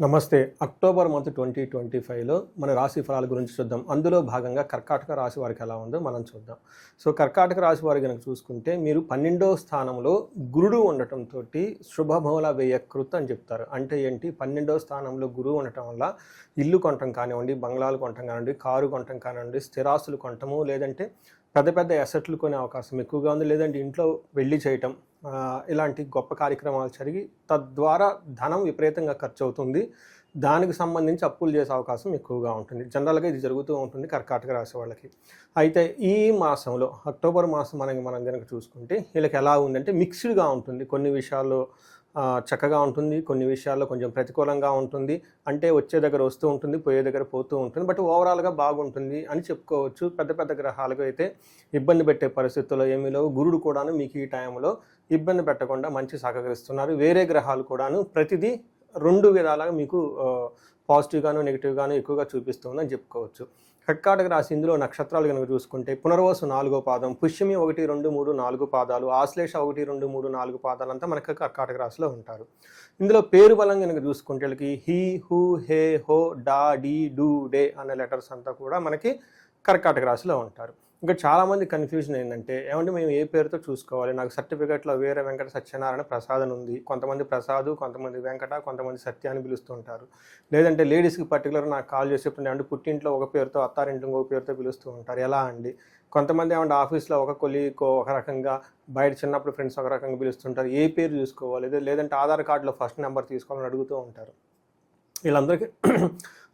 నమస్తే. October month twenty twenty ఫైవ్లో మన రాశి ఫలాల గురించి చూద్దాం. అందులో భాగంగా కర్కాటక రాశి వారికి ఎలా ఉందో మనం చూద్దాం. సో కర్కాటక రాశి వారి కనుక చూసుకుంటే మీరు పన్నెండో స్థానంలో గురుడు ఉండటంతో శుభమూల వ్యయకృత్ అని చెప్తారు. అంటే ఏంటి? పన్నెండో స్థానంలో గురువు ఉండటం వల్ల ఇల్లు కొనటం కానివ్వండి బంగ్లాలు కొనటం కానివ్వండి కారు కొనటం కానివ్వండి స్థిరాస్తులు కొనటము లేదంటే పెద్ద పెద్ద ఎసెట్లు కొనే అవకాశం ఎక్కువగా ఉంది. లేదంటే ఇంట్లో వెళ్ళి చేయటం ఇలాంటి గొప్ప కార్యక్రమాలు జరిగి తద్వారా ధనం విపరీతంగా ఖర్చు అవుతుంది దానికి సంబంధించి అప్పులు చేసే అవకాశం ఎక్కువగా ఉంటుంది. జనరల్గా ఇది జరుగుతూ ఉంటుంది కర్కాటక రాశి వాళ్ళకి. అయితే ఈ మాసంలో అక్టోబర్ మాసం మనకి మనం కనుక చూసుకుంటే వీళ్ళకి ఎలా ఉందంటే మిక్స్డ్గా ఉంటుంది. కొన్ని విషయాల్లో చక్కగా ఉంటుంది. కొన్ని విషయాల్లో కొంచెం ప్రతికూలంగా ఉంటుంది. అంటే వచ్చే దగ్గర వస్తూ ఉంటుంది పోయే దగ్గర పోతూ ఉంటుంది. బట్ ఓవరాల్గా బాగుంటుంది అని చెప్పుకోవచ్చు. పెద్ద పెద్ద గ్రహాలకు అయితే ఇబ్బంది పెట్టే పరిస్థితుల్లో ఏమీ లేవు. గురుడు కూడాను మీకు ఈ టైంలో ఇబ్బంది పెట్టకుండా మంచి సహకరిస్తున్నారు. వేరే గ్రహాలు కూడాను ప్రతిదీ రెండు విధాలుగా మీకు పాజిటివ్గాను నెగిటివ్గాను ఎక్కువగా చూపిస్తుందని చెప్పుకోవచ్చు. కర్కాటక రాశి ఇందులో నక్షత్రాలు కనుక చూసుకుంటే పునర్వసు నాలుగో పాదం పుష్యమి ఒకటి రెండు మూడు నాలుగు పాదాలు ఆశ్లేష ఒకటి రెండు మూడు నాలుగు పాదాలు అంతా మనకి కర్కాటక రాశిలో ఉంటారు. ఇందులో పేరు బలం కనుక చూసుకుంటే వీళ్ళకి హీ హూ హే హో డా డీ డూ డే అనే లెటర్స్ అంతా కూడా మనకి కర్కాటక రాశిలో ఉంటారు. ఇంకా చాలామంది కన్ఫ్యూజన్ ఏంటంటే ఏమంటే మేము ఏ పేరుతో చూసుకోవాలి? నాకు సర్టిఫికేట్లో వేరే వెంకట సత్యనారాయణ ప్రసాద్ అని ఉంది. కొంతమంది ప్రసాద్ కొంతమంది వెంకట కొంతమంది సత్య అని పిలుస్తుంటారు లేదంటే లేడీస్కి పర్టికులర్ నాకు కాల్ చేసేప్పుడు అంటే పుట్టింట్లో ఒక పేరుతో అత్తారింట్లో ఇంకొక పేరుతో పిలుస్తూ ఉంటారు. ఎలా అండి? కొంతమంది ఏమంటే ఆఫీస్లో ఒక కొలీకో ఒక రకంగా బయట చిన్నప్పుడు ఫ్రెండ్స్ ఒక రకంగా పిలుస్తుంటారు. ఏ పేరు చూసుకోవాలి? లేదంటే ఆధార్ కార్డులో ఫస్ట్ నెంబర్ తీసుకోవాలని అడుగుతూ ఉంటారు. వీళ్ళందరికీ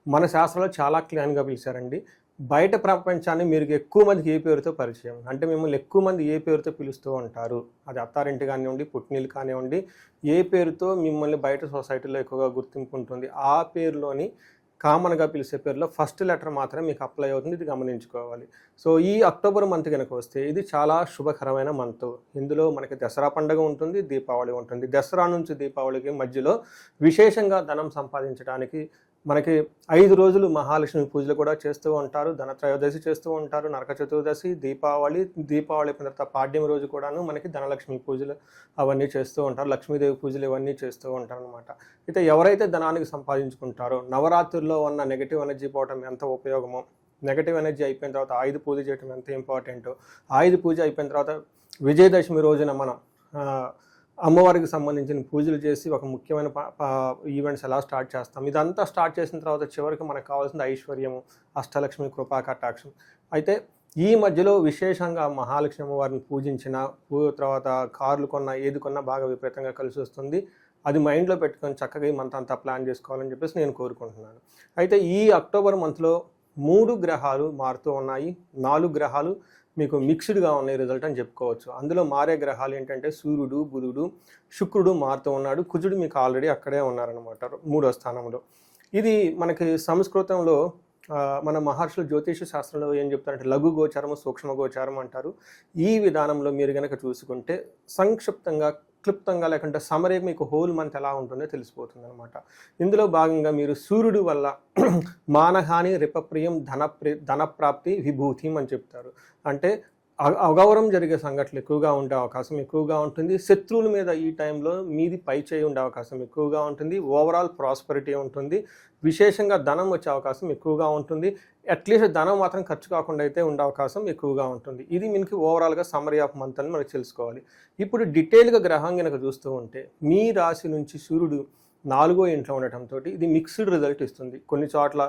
మన శాస్త్రంలో చాలా క్లియర్గా పిలిచారండి. బయట ప్రపంచాన్ని మీరు ఎక్కువ మందికి ఏ పేరుతో పరిచయం? అంటే మిమ్మల్ని ఎక్కువ మంది ఏ పేరుతో పిలుస్తూ ఉంటారు? అది అత్తారింటి కానివ్వండి పుట్టినీళ్ళు కానివ్వండి ఏ పేరుతో మిమ్మల్ని బయట సొసైటీలో ఎక్కువగా గుర్తింపు ఉంటుంది? ఆ పేరులోని కామన్గా పిలిచే పేరులో ఫస్ట్ లెటర్ మాత్రమే మీకు అప్లై అవుతుంది ఇది గమనించుకోవాలి. సో ఈ అక్టోబర్ మంత్ కనుక వస్తే ఇది చాలా శుభకరమైన మంత్. ఇందులో మనకి దసరా పండుగ ఉంటుంది దీపావళి ఉంటుంది. దసరా నుంచి దీపావళికి మధ్యలో విశేషంగా ధనం సంపాదించడానికి మనకి ఐదు రోజులు మహాలక్ష్మి పూజలు కూడా చేస్తూ ఉంటారు. ధన త్రయోదశి చేస్తూ ఉంటారు. నరక చతుర్దశి దీపావళి దీపావళి అయిపోయిన తర్వాత పాడ్యం రోజు కూడాను మనకి ధనలక్ష్మి పూజలు అవన్నీ చేస్తూ ఉంటారు. లక్ష్మీదేవి పూజలు ఇవన్నీ చేస్తూ ఉంటారు అనమాట అయితే ఎవరైతే ధనానికి సంపాదించుకుంటారో నవరాత్రుల్లో ఉన్న నెగిటివ్ ఎనర్జీ పోవటం ఎంత ఉపయోగమో నెగటివ్ ఎనర్జీ అయిపోయిన తర్వాత ఆయుధ పూజ చేయటం ఎంత ఇంపార్టెంటో ఆయుధ పూజ అయిపోయిన తర్వాత విజయదశమి రోజున మనం అమ్మవారికి సంబంధించిన పూజలు చేసి ఒక ముఖ్యమైన ఈవెంట్స్ ఎలా స్టార్ట్ చేస్తాం. ఇదంతా స్టార్ట్ చేసిన తర్వాత చివరికి మనకు కావాల్సిన ఐశ్వర్యము అష్టలక్ష్మి కృపా కటాక్షం. అయితే ఈ మధ్యలో విశేషంగా మహాలక్ష్మి అమ్మవారిని పూజించిన తర్వాత కార్లు కొన్న ఏది కొన్నా బాగా విపరీతంగా కలిసి వస్తుంది. అది మైండ్లో పెట్టుకొని చక్కగా ఈ మంత్ అంతా ప్లాన్ చేసుకోవాలని చెప్పేసి నేను కోరుకుంటున్నాను. అయితే ఈ అక్టోబర్ మంత్లో మూడు గ్రహాలు మారుతూ ఉన్నాయి. నాలుగు గ్రహాలు మీకు మిక్స్డ్గా ఉన్నాయి రిజల్ట్ అని చెప్పుకోవచ్చు. అందులో మారే గ్రహాలు ఏంటంటే సూర్యుడు బుధుడు శుక్రుడు మారుతూ ఉన్నాడు. కుజుడు మీకు ఆల్రెడీ అక్కడే ఉన్నారనమాట మూడో స్థానంలో. ఇది మనకి సంస్కృతంలో మన మహర్షులు జ్యోతిష శాస్త్రంలో ఏం చెప్తారంటే లఘు గోచారము సూక్ష్మ గోచారం అంటారు. ఈ విధానంలో మీరు కనుక చూసుకుంటే సంక్షిప్తంగా క్లుప్తంగా లేకుంటే సమరే మీకు హోల్ మంత్ ఎలా ఉంటుందో తెలిసిపోతుంది అనమాట ఇందులో భాగంగా మీరు సూర్యుడు వల్ల మానహాని రిపప్రియం ధనప్రి ధనప్రాప్తి విభూతిం అని చెప్తారు. అంటే అగౌరవం జరిగే సంఘటనలు ఎక్కువగా ఉండే అవకాశం ఎక్కువగా ఉంటుంది. శత్రువుల మీద ఈ టైంలో మీది పై చేయి ఉండే అవకాశం ఎక్కువగా ఉంటుంది. ఓవరాల్ ప్రాస్పరిటీ ఉంటుంది. విశేషంగా ధనం వచ్చే అవకాశం ఎక్కువగా ఉంటుంది. అట్లీస్ట్ ధనం మాత్రం ఖర్చు కాకుండా అయితే ఉండే అవకాశం ఎక్కువగా ఉంటుంది. ఇది మీకు ఓవరాల్గా సమరీ ఆఫ్ మంత్ అని మనకు తెలుసుకోవాలి. ఇప్పుడు డీటెయిల్గా గ్రహం కనుక చూస్తూ ఉంటే మీ రాశి నుంచి సూర్యుడు నాలుగో ఇంట్లో ఉండటంతో ఇది మిక్స్డ్ రిజల్ట్ ఇస్తుంది. కొన్ని చోట్ల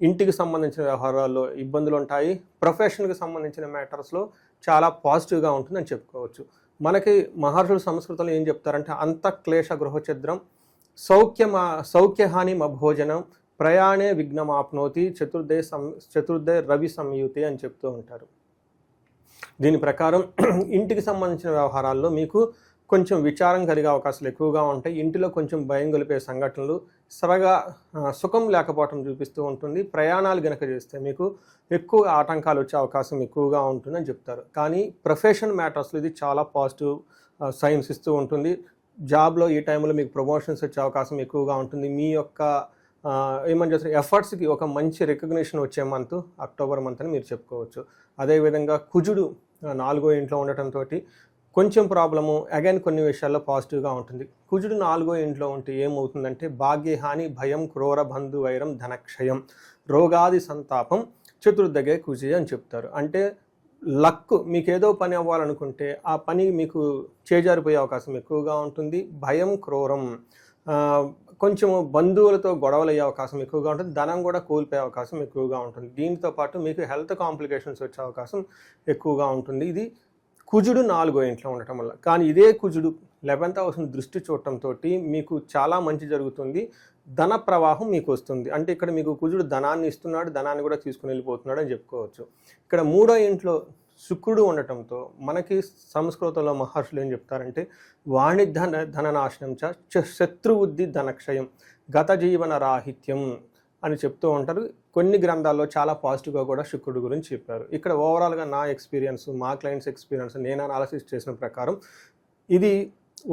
ఇంటికి సంబంధించిన వ్యవహారాల్లో ఇబ్బందులు ఉంటాయి. ప్రొఫెషన్కి సంబంధించిన మ్యాటర్స్లో చాలా పాజిటివ్గా ఉంటుందని చెప్పుకోవచ్చు. మనకి మహర్షుల సంస్కృతంలో ఏం చెప్తారంటే అంత క్లేశ గృహఛద్రం సౌఖ్యమా సౌఖ్యహాని మభోజనం ప్రయాణే విఘ్నమాప్నోతి చతుర్దే సం చతుర్దే రవి సంయుతి అని చెప్తూ ఉంటారు. దీని ప్రకారం ఇంటికి సంబంధించిన వ్యవహారాల్లో మీకు కొంచెం విచారం కలిగే అవకాశాలు ఎక్కువగా ఉంటాయి. ఇంటిలో కొంచెం భయం గొలిపే సంఘటనలు సరగా సుఖం లేకపోవటం చూపిస్తూ ఉంటుంది. ప్రయాణాలు గనక చేస్తే మీకు ఎక్కువ ఆటంకాలు వచ్చే అవకాశం ఎక్కువగా ఉంటుందని చెప్తారు. కానీ ప్రొఫెషన్ మ్యాటర్స్లో ఇది చాలా పాజిటివ్ సైన్స్ ఇస్తూ ఉంటుంది. జాబ్లో ఈ టైంలో మీకు ప్రమోషన్స్ వచ్చే అవకాశం ఎక్కువగా ఉంటుంది. మీ యొక్క ఏమని చేస్తారు ఎఫర్ట్స్కి ఒక మంచి రికగ్నిషన్ వచ్చే మంత్ అక్టోబర్ మంత్ అని మీరు చెప్పుకోవచ్చు. అదేవిధంగా కుజుడు నాలుగో ఇంట్లో ఉండటంతో కొంచెం ప్రాబ్లము. అగైన్ కొన్ని విషయాల్లో పాజిటివ్గా ఉంటుంది. కుజుడు నాలుగో ఇంట్లో ఉంటే ఏమవుతుందంటే భాగ్యహాని భయం క్రూర బంధు వైరం ధనక్షయం రోగాది సంతాపం చతుర్దగే కుజి అని చెప్తారు. అంటే లక్ మీకు ఏదో పని అవ్వాలనుకుంటే ఆ పని మీకు చేజారిపోయే అవకాశం ఎక్కువగా ఉంటుంది. భయం క్రూరం కొంచెం బంధువులతో గొడవలు అయ్యే అవకాశం ఎక్కువగా ఉంటుంది. ధనం కూడా కోల్పోయే అవకాశం ఎక్కువగా ఉంటుంది. దీంతో పాటు మీకు హెల్త్ కాంప్లికేషన్స్ వచ్చే అవకాశం ఎక్కువగా ఉంటుంది. ఇది కుజుడు నాలుగో ఇంట్లో ఉండటం వల్ల. కానీ ఇదే కుజుడు లెవెంత్ హౌస్ని దృష్టి చూడటంతో మీకు చాలా మంచి జరుగుతుంది. ధన ప్రవాహం మీకు వస్తుంది. అంటే ఇక్కడ మీకు కుజుడు ధనాన్ని ఇస్తున్నాడు ధనాన్ని కూడా తీసుకుని వెళ్ళిపోతున్నాడు అని చెప్పుకోవచ్చు. ఇక్కడ మూడో ఇంట్లో శుక్రుడు ఉండటంతో మనకి సంస్కృతంలో మహర్షులు ఏం చెప్తారంటే వాణిధన ధననాశనం చ చ ధనక్షయం గత జీవన రాహిత్యం అని చెప్తూ ఉంటారు. కొన్ని గ్రంథాల్లో చాలా పాజిటివ్గా కూడా శుక్రుడు గురించి చెప్పారు. ఇక్కడ ఓవరాల్గా నా ఎక్స్పీరియన్స్ మా క్లయింట్స్ ఎక్స్పీరియన్స్ నేను అనాలసిస్ చేసిన ప్రకారం ఇది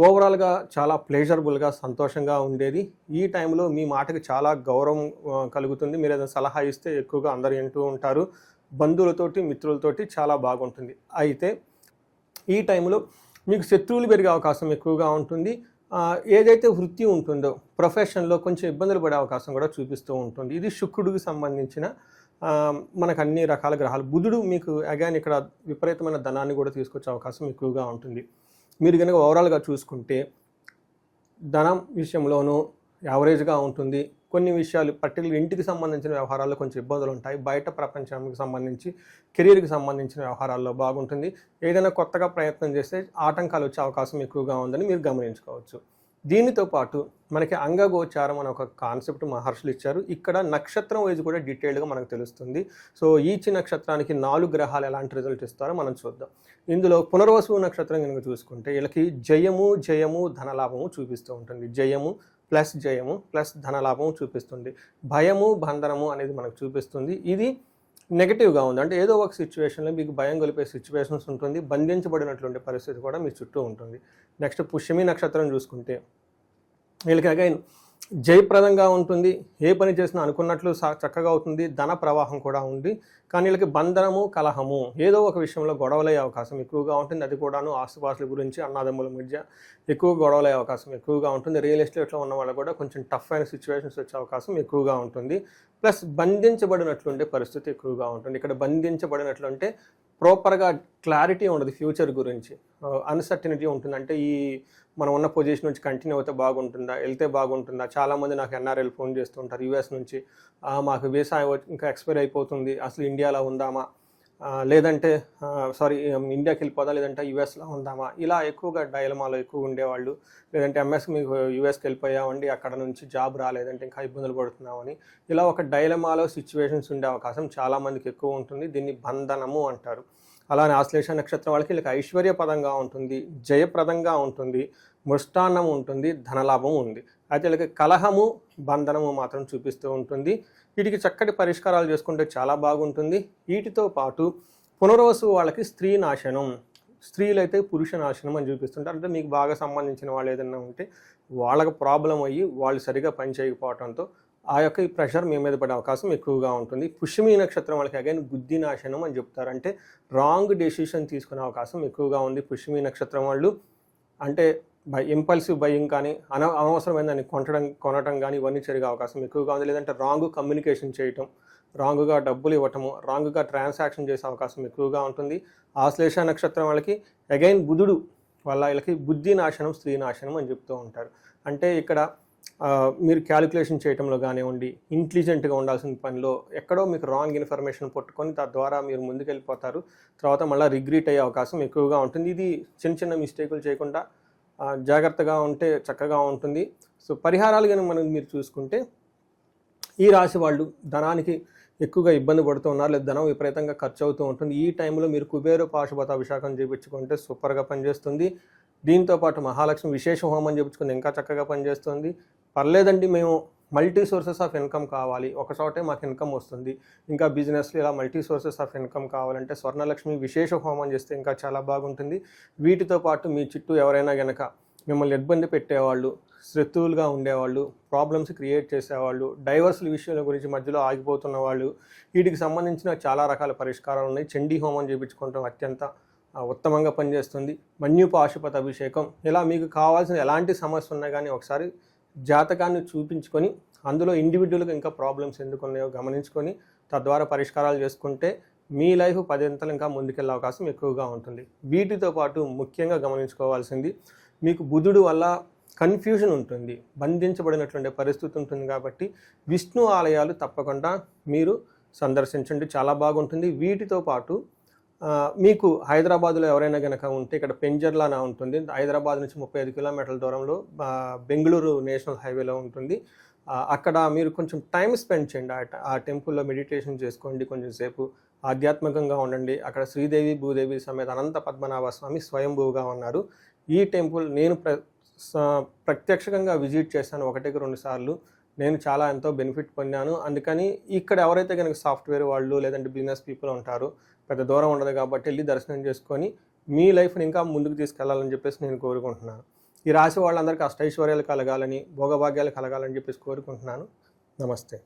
ఓవరాల్గా చాలా ప్లేజరబుల్గా సంతోషంగా ఉండేది. ఈ టైంలో మీ మాటకి చాలా గౌరవం కలుగుతుంది. మీరు ఏదైనా సలహా ఇస్తే ఎక్కువగా అందరు వింటూ ఉంటారు. బంధువులతోటి మిత్రులతోటి చాలా బాగుంటుంది. అయితే ఈ టైంలో మీకు శత్రువులు పెరిగే అవకాశం ఎక్కువగా ఉంటుంది. ఏదైతే వృత్తి ఉంటుందో ప్రొఫెషన్లో కొంచెం ఇబ్బందులు పడే అవకాశం కూడా చూపిస్తూ ఉంటుంది. ఇది శుక్రుడికి సంబంధించిన మనకు అన్ని రకాల గ్రహాలు. బుధుడు మీకు అగాన్ ఇక్కడ విపరీతమైన ధనాన్ని కూడా తీసుకొచ్చే అవకాశం ఎక్కువగా ఉంటుంది. మీరు కనుక ఓవరాల్గా చూసుకుంటే ధనం విషయంలోనూ యావరేజ్గా ఉంటుంది. కొన్ని విషయాలు పర్టికులర్ ఇంటికి సంబంధించిన వ్యవహారాల్లో కొంచెం ఇబ్బందులు ఉంటాయి. బయట ప్రపంచానికి సంబంధించి కెరీర్కి సంబంధించిన వ్యవహారాల్లో బాగుంటుంది. ఏదైనా కొత్తగా ప్రయత్నం చేస్తే ఆటంకాలు వచ్చే అవకాశం ఎక్కువగా ఉందని మీరు గమనించుకోవచ్చు. దీనితో పాటు మనకి అంగగోచారం అనే ఒక కాన్సెప్ట్ మహర్షులు ఇచ్చారు. ఇక్కడ నక్షత్రం వైజ్ కూడా డీటెయిల్డ్గా మనకు తెలుస్తుంది. సో ఈచి నక్షత్రానికి నాలుగు గ్రహాలు ఎలాంటి రిజల్ట్ ఇస్తారో మనం చూద్దాం. ఇందులో పునర్వసు నక్షత్రం కనుక చూసుకుంటే వీళ్ళకి జయము జయము ధనలాభము చూపిస్తూ ఉంటుంది. జయము ప్లస్ జయము ప్లస్ ధనలాభము చూపిస్తుంది. భయము బంధనము అనేది మనకు చూపిస్తుంది. ఇది నెగిటివ్గా ఉంది. అంటే ఏదో ఒక సిచ్యువేషన్లో మీకు భయం గొలిపే సిచ్యువేషన్స్ ఉంటుంది. బంధించబడినటువంటి పరిస్థితి కూడా మీ చుట్టూ ఉంటుంది. నెక్స్ట్ పుష్యమి నక్షత్రం చూసుకుంటే వీళ్ళకి అగైన్ జయప్రదంగా ఉంటుంది. ఏ పని చేసినా అనుకున్నట్లు సా- చక్కగా అవుతుంది. ధన ప్రవాహం కూడా ఉంది. కానీ వీళ్ళకి బంధనము కలహము ఏదో ఒక విషయంలో గొడవలయ్యే అవకాశం ఎక్కువగా ఉంటుంది. అది కూడాను ఆస్తుపాస్తుల గురించి అన్నదమ్ముల మధ్య ఎక్కువ గొడవలయ్యే అవకాశం ఎక్కువగా ఉంటుంది. రియల్ ఎస్టేట్లో ఉన్న వాళ్ళు కూడా కొంచెం టఫ్ అయిన సిచ్యువేషన్స్ వచ్చే అవకాశం ఎక్కువగా ఉంటుంది. ప్లస్ బంధించబడినట్లుండే పరిస్థితి ఎక్కువగా ఉంటుంది. ఇక్కడ బంధించబడినట్లు అంటే ప్రాపర్గా క్లారిటీ ఉండదు ఫ్యూచర్ గురించి. అన్సర్టినిటీ ఉంటుంది అంటే ఈ మనం ఉన్న పొజిషన్ నుంచి కంటిన్యూ అయితే బాగుంటుందా వెళ్తే బాగుంటుందా? చాలామంది నాకు ఎన్ఆర్ఎల్ ఫోన్ చేస్తుంటారు యూఎస్ నుంచి. మాకు వీసా ఇంకా ఎక్స్పైర్ అయిపోతుంది. అసలు ఇండియాలో ఉందామా? లేదంటే సారీ ఇండియాకి వెళ్ళిపోదా లేదంటే యూఎస్లో ఉందామా? ఇలా ఎక్కువగా డైలమాలో ఎక్కువ ఉండేవాళ్ళు. లేదంటే ఎంఎస్ మీకు యూఎస్కి వెళ్ళిపోయామండి అక్కడ నుంచి జాబ్ రాలేదంటే ఇంకా ఇబ్బందులు పడుతున్నామని. ఇలా ఒక డైలమాలో సిచ్యువేషన్స్ ఉండే అవకాశం చాలామందికి ఎక్కువ ఉంటుంది. దీన్ని బంధనము అంటారు. అలానే ఆశ్లేష నక్షత్రం వాళ్ళకి వీళ్ళకి ఐశ్వర్యపదంగా ఉంటుంది జయప్రదంగా ఉంటుంది మృష్టాన్నం ఉంటుంది ధనలాభం ఉంది. అయితే వీళ్ళకి కలహము బంధనము మాత్రం చూపిస్తూ ఉంటుంది. వీటికి చక్కటి పరిష్కారాలు చేసుకుంటే చాలా బాగుంటుంది. వీటితో పాటు పునర్వసు వాళ్ళకి స్త్రీ నాశనం స్త్రీలైతే పురుష నాశనం అని చూపిస్తుంటారు. అంటే మీకు బాగా సంబంధించిన వాళ్ళు ఏదైనా ఉంటే వాళ్ళకి ప్రాబ్లం అయ్యి వాళ్ళు సరిగా పని చేయకపోవడంతో ఆ యొక్క ఈ ప్రెషర్ మీ మీద పడే అవకాశం ఎక్కువగా ఉంటుంది. పుష్యమి నక్షత్రం వాళ్ళకి అగైన్ బుద్ధి నాశనం అని చెప్తారు. అంటే రాంగ్ డెసిషన్ తీసుకునే అవకాశం ఎక్కువగా ఉంది పుష్యమి నక్షత్రం వాళ్ళు. అంటే బై ఇంపల్సివ్ బయ్యింగ్ కానీ అన అనవసరమైన దాన్ని కొనటం కొనటం కానీ ఇవన్నీ జరిగే అవకాశం ఎక్కువగా ఉంది. లేదంటే రాంగ్ కమ్యూనికేషన్ చేయటం రాంగ్గా డబ్బులు ఇవ్వటము రాంగ్గా ట్రాన్సాక్షన్ చేసే అవకాశం ఎక్కువగా ఉంటుంది. ఆశ్లేష నక్షత్రం వాళ్ళకి అగైన్ బుధుడు వాళ్ళ వీళ్ళకి బుద్ధి నాశనం స్త్రీ నాశనం అని చెప్తూ ఉంటారు. అంటే ఇక్కడ మీరు క్యాలిక్యులేషన్ చేయటంలో కానివ్వండి ఇంటెలిజెంట్గా ఉండాల్సిన పనిలో ఎక్కడో మీకు రాంగ్ ఇన్ఫర్మేషన్ పట్టుకొని తద్వారా మీరు ముందుకెళ్ళిపోతారు. తర్వాత మళ్ళీ రిగ్రీట్ అయ్యే అవకాశం ఎక్కువగా ఉంటుంది. ఇది చిన్న చిన్న మిస్టేకులు చేయకుండా జాగ్రత్తగా ఉంటే చక్కగా ఉంటుంది. సో పరిహారాలు కనుక మనం మీరు చూసుకుంటే ఈ రాశి వాళ్ళు ధనానికి ఎక్కువగా ఇబ్బంది పడుతూ ఉన్నారు లేదా ధనం విపరీతంగా ఖర్చు అవుతూ ఉంటుంది. ఈ టైంలో మీరు కుబేరు పాశుపత అభిషేకం చేయించుకుంటే సూపర్గా పనిచేస్తుంది. దీంతో పాటు మహాలక్ష్మి విశేష హోమం చేయించుకుంది ఇంకా చక్కగా పనిచేస్తుంది. పర్లేదండి మేము మల్టీ సోర్సెస్ ఆఫ్ ఇన్కమ్ కావాలి. ఒక చోటే మాకు ఇన్కమ్ వస్తుంది. ఇంకా బిజినెస్లో ఇలా మల్టీ సోర్సెస్ ఆఫ్ ఇన్కమ్ కావాలంటే స్వర్ణలక్ష్మి విశేష హోమం చేస్తే ఇంకా చాలా బాగుంటుంది. వీటితో పాటు మీ చుట్టూ ఎవరైనా గనక మిమ్మల్ని ఇబ్బంది పెట్టేవాళ్ళు శత్రువులుగా ఉండేవాళ్ళు ప్రాబ్లమ్స్ క్రియేట్ చేసేవాళ్ళు డైవర్స్ల విషయాల గురించి మధ్యలో ఆగిపోతున్న వాళ్ళు వీటికి సంబంధించిన చాలా రకాల పరిష్కారాలు ఉన్నాయి. చండీ హోమం చేయించుకోవటం అత్యంత ఉత్తమంగా పనిచేస్తుంది. మన్యు పాశుపత అభిషేకం. ఇలా మీకు కావాల్సిన ఎలాంటి సమస్య ఉన్నా కానీ ఒకసారి జాతకాన్ని చూపించుకొని అందులో ఇండివిజువల్గా ఇంకా ప్రాబ్లమ్స్ ఎందుకు ఉన్నాయో గమనించుకొని తద్వారా పరిష్కారాలు చేసుకుంటే మీ లైఫ్ పదింతలు ఇంకా ముందుకెళ్ళే అవకాశం ఎక్కువగా ఉంటుంది. వీటితో పాటు ముఖ్యంగా గమనించుకోవాల్సింది మీకు బుధుడు వల్ల కన్ఫ్యూజన్ ఉంటుంది బంధించబడినటువంటి పరిస్థితి ఉంటుంది కాబట్టి విష్ణు ఆలయాలు తప్పకుండా మీరు సందర్శించండి చాలా బాగుంటుంది. వీటితో పాటు మీకు హైదరాబాద్లో ఎవరైనా కనుక ఉంటే ఇక్కడ పెంజర్లానా ఉంటుంది. హైదరాబాద్ నుంచి ముప్పై ఐదు కిలోమీటర్ల దూరంలో బెంగళూరు నేషనల్ హైవేలో ఉంటుంది. అక్కడ మీరు కొంచెం టైం స్పెండ్ చేయండి. ఆ టెంపుల్లో మెడిటేషన్ చేసుకోండి కొంచెం సేపు. ఆధ్యాత్మికంగా ఉండండి. అక్కడ శ్రీదేవి భూదేవి సమేత అనంత పద్మనాభ స్వామి స్వయంభూగా ఉన్నారు. ఈ టెంపుల్ నేను ప్ర స- ప్రత్యక్షంగా విజిట్ చేశాను ఒకటికి రెండు సార్లు. నేను చాలా ఎంతో బెనిఫిట్ పొందాను. అందుకని ఇక్కడ ఎవరైతే కనుక సాఫ్ట్వేర్ వాళ్ళు లేదంటే బిజినెస్ పీపుల్ ఉంటారో పెద్ద దూరం ఉండదు కాబట్టి వెళ్ళి దర్శనం చేసుకొని మీ లైఫ్ని ఇంకా ముందుకు తీసుకెళ్ళాలని చెప్పేసి నేను కోరుకుంటున్నాను. ఈ రాశి వాళ్ళందరికీ అష్టైశ్వర్యాలు కలగాలని భోగభాగ్యాలు కలగాలని చెప్పేసి కోరుకుంటున్నాను. నమస్తే.